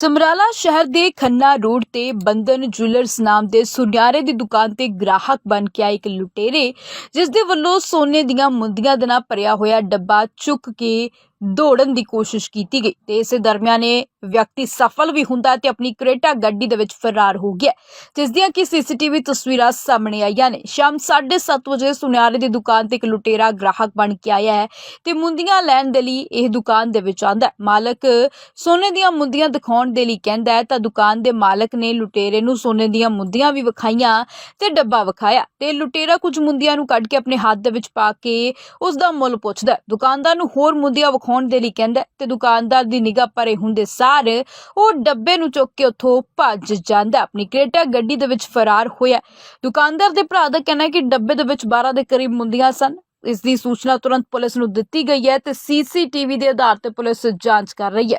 ਸਮਰਾਲਾ ਸ਼ਹਿਰ ਦੇ ਖੰਨਾ ਰੋਡ ਤੇ ਬੰਦਨ ਜੁਐਲਰਸ ਨਾਮ ਦੇ ਸੁਨਿਆਰੇ ਦੀ ਦੁਕਾਨ ਤੇ ਗ੍ਰਾਹਕ ਬਣ ਕੇ ਆਏ ਇੱਕ ਲੁਟੇਰੇ ਜਿਸ ਦੇ ਵੱਲੋਂ ਸੋਨੇ ਦੀਆਂ ਮੁੰਦੀਆਂ ਦੇ ਨਾਲ ਭਰਿਆ ਹੋਇਆ ਡੱਬਾ ਚੁੱਕ ਕੇ ਦੌੜਨ ਦੀ ਕੋਸ਼ਿਸ਼ ਕੀਤੀ ਗਈ ਤੇ ਇਸੇ ਦਰਮਿਆਨ ਇਹ ਵਿਅਕਤੀ ਸਫਲ ਵੀ ਹੁੰਦਾ ਤੇ ਆਪਣੀ ਕਰੇਟਾ ਗੱਡੀ ਦੇ ਵਿੱਚ ਫਰਾਰ ਹੋ ਗਿਆ। ਜਿਸ ਦੀਆਂ ਕਿ ਸੀਸੀਟੀਵੀ ਤਸਵੀਰਾਂ ਸਾਹਮਣੇ ਆਈਆਂ ਨੇ। ਸ਼ਾਮ 7:30 ਵਜੇ ਸੁਨਿਆਰੇ ਦੀ ਦੁਕਾਨ ਤੇ ਇੱਕ ਲੁਟੇਰਾ ਗ੍ਰਾਹਕ ਬਣ ਕੇ ਆਇਆ ਹੈ ਤੇ ਮੁੰਦੀਆਂ ਲੈਣ ਦੇ ਲਈ ਇਹ ਦੁਕਾਨ ਦੇ ਵਿੱਚ ਆਂਦਾ ਮਾਲਕ ਸੋਨੇ ਦੀਆਂ ਮੁੰਦੀਆਂ ਦਿਖਾਉਣ ਦੇ ਲਈ ਕਹਿੰਦਾ ਹੈ, ਤਾਂ ਦੁਕਾਨ ਦੇ ਮਾਲਕ ਨੇ ਲੁਟੇਰੇ ਨੂੰ ਸੋਨੇ ਦੀਆਂ ਮੁੰਦੀਆਂ ਵੀ ਵਿਖਾਈਆਂ ਤੇ ਡੱਬਾ ਵਿਖਾਇਆ ਤੇ ਲੁਟੇਰਾ ਕੁਝ ਮੁੰਦੀਆਂ ਨੂੰ ਕੱਢ ਕੇ ਆਪਣੇ ਹੱਥ ਦੇ ਵਿੱਚ ਪਾ ਕੇ ਉਸ ਦਾ ਮੁੱਲ ਪੁੱਛਦਾ ਦੁਕਾਨਦਾਰ ਨੂੰ ਹੋਰ ਮੁੰਦੀਆਂ ਵਿਖਾ ਵਿਖਾਉਣ ਦੇ ਲਈ ਕਹਿੰਦਾ ਤੇ ਦੁਕਾਨਦਾਰ ਦੀ ਨਿਗਾਹ ਪਰੇ ਹੁੰਦੇ ਸਾਰ ਉਹ ਡੱਬੇ ਨੂੰ ਚੁੱਕ ਕੇ ਉੱਥੋਂ ਭੱਜ ਜਾਂਦਾ ਆਪਣੀ ਕ੍ਰੇਟਾ ਗੱਡੀ ਦੇ ਵਿੱਚ ਫਰਾਰ ਹੋਇਆ ਦੁਕਾਨਦਾਰ ਦੇ ਭਰਾ ਦਾ ਕਹਿਣਾ ਹੈ ਕਿ ਡੱਬੇ ਦੇ ਵਿੱਚ 12 ਦੇ ਕਰੀਬ ਮੁੰਦੀਆਂ ਸਨ। ਇਸ ਦੀ ਸੂਚਨਾ ਤੁਰੰਤ ਪੁਲਿਸ ਨੂੰ ਦਿੱਤੀ ਗਈ ਹੈ ਤੇ ਸੀਸੀਟੀਵੀ ਦੇ ਆਧਾਰ ਤੇ ਪੁਲਿਸ ਜਾਂਚ ਕਰ ਰਹੀ ਹੈ।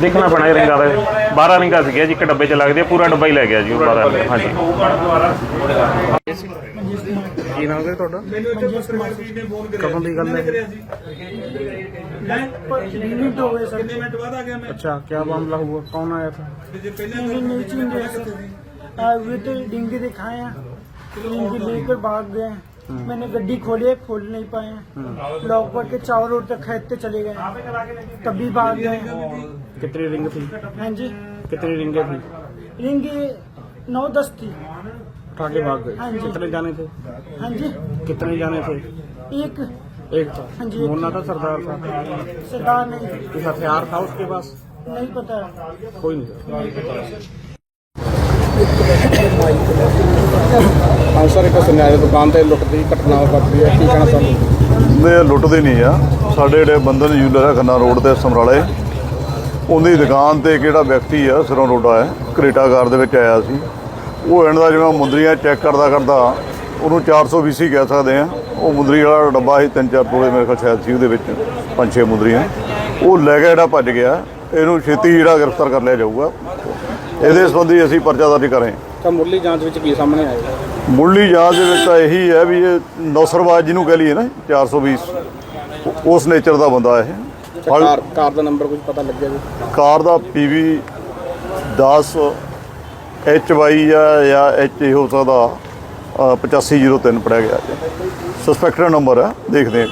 ਦੇਖਣਾ ਪੈਣਾ ਇਹ ਰਿੰਗਾਂ ਦਾ 12 ਰਿੰਗਾਂ ਸੀਗੀਆਂ ਜੀ ਇੱਕ ਡੱਬੇ 'ਚ ਲੱਗਦੇ ਆ, ਪੂਰਾ ਡੱਬਾ ਹੀ ਲੈ ਗਿਆ ਜੀ ਉਹ 12 ਰਿੰਗਾਂ ਹਾਂਜੀ ਕੀ ਨਾਮ ਹੈ ਤੁਹਾਡਾ ਕਦੋਂ ਦੀ ਗੱਲ ਹੈ मिनट हो गए सर अच्छा क्या मामला हुआ कौन आया था मुझे नहीं चिन रहे सर आए हुए थे डिंगे दिखाए हैं डिंगे लेकर भाग गए मैंने गड्डी खोली है, खोल नहीं पाए लॉक पर के चावल रोड तक खेदते चले गए तभी भाग गए कितनी रिंग थी? हाँ जी। कितनी रिंगे थी? रिंगे नौ दस थी। उठा के भाग हाँ गए जी। कितने जाने थे? हाँ जी। कितने जाने थे? एक। एक था। हाँ जी। मुन्ना था। सरदार था? सरदार नहीं। कुछ हथियार था उसके पास? नहीं पता। कोई नहीं ਹਾਂ ਸਰ ਇੱਕ ਸੁਨਿਆਰੇ ਦੁਕਾਨ ਤੇ ਲੁੱਟ ਦੀ ਘਟਨਾ ਵਾਪਰੀ ਹੈ। ਕੀ ਕਹਿਣਾ ਚਾਹੁੰਦੇ ਨੇ ਲੁੱਟਦੇ ਨਹੀਂ ਆ। ਸਾਡੇ ਜਿਹੜੇ ਬੰਦਨ ਯੂਲਰ ਹੈ ਖੰਨਾ ਰੋਡ ਤੇ ਸਮਰਾਲੇ ਉਹਦੀ ਦੁਕਾਨ ਤੇ ਕਿਹੜਾ ਵਿਅਕਤੀ ਆ ਸਿਰੋਂ ਰੋਡਾ ਹੈ ਕਰੇਟਾ ਕਾਰ ਦੇ ਵਿੱਚ ਆਇਆ ਸੀ। ਉਹ ਇਹਨਾਂ ਦਾ ਜਿਵੇਂ ਮੁੰਦਰੀਆਂ ਚੈੱਕ ਕਰਦਾ ਕਰਦਾ ਉਹਨੂੰ 420 ਕਹਿ ਸਕਦੇ ਆ। ਉਹ ਮੁੰਦਰੀ ਵਾਲਾ ਡੱਬਾ ਸੀ ਤਿੰਨ ਚਾਰ ਤੋਲੇ ਮੇਰੇ ਕੋਲ ਸ਼ਾਇਦ ਸੀ ਉਹਦੇ ਵਿੱਚ ਪੰਜ ਛੇ ਮੁੰਦਰੀਆਂ। ਉਹ ਲੈ ਕੇ ਜਿਹੜਾ ਭੱਜ ਗਿਆ ਇਹਨੂੰ ਛੇਤੀ ਜਿਹੜਾ ਗ੍ਰਿਫਤਾਰ ਕਰ ਲਿਆ ਜਾਊਗਾ। ਇਹਦੇ ਸੰਬੰਧੀ ਅਸੀਂ ਪਰਚਾ ਦਰਜ ਕਰੇ ਤਾਂ ਮੁੱਢਲੀ ਜਾਂਚ ਵਿੱਚ ਕੀ ਸਾਹਮਣੇ ਆਇਆ? ਮੁੱਢਲੀ ਜਾਂਚ ਦੇ ਵਿੱਚ ਤਾਂ ਇਹੀ ਹੈ ਵੀ ਇਹ ਨੌਸਰਵਾਜ ਜਿਹਨੂੰ ਕਹ ਲਈਏ ਨਾ 420 ਉਸ ਨੇਚਰ ਦਾ ਬੰਦਾ ਇਹ। ਕਾਰ ਕਾਰ ਦਾ ਨੰਬਰ ਕੁਝ ਪਤਾ ਲੱਗਿਆ ਜੀ? ਕਾਰ ਦਾ ਪੀਵੀ 10 ਐਚ ਵਾਈ ਜਾਂ ਐਚ ਹੋ ਸਕਦਾ ਅ, 8503 ਪੜਿਆ ਗਿਆ ਜੀ। ਸਸਪੈਕਟਡ ਨੰਬਰ ਹੈ ਦੇਖਦੇ ਹਾਂ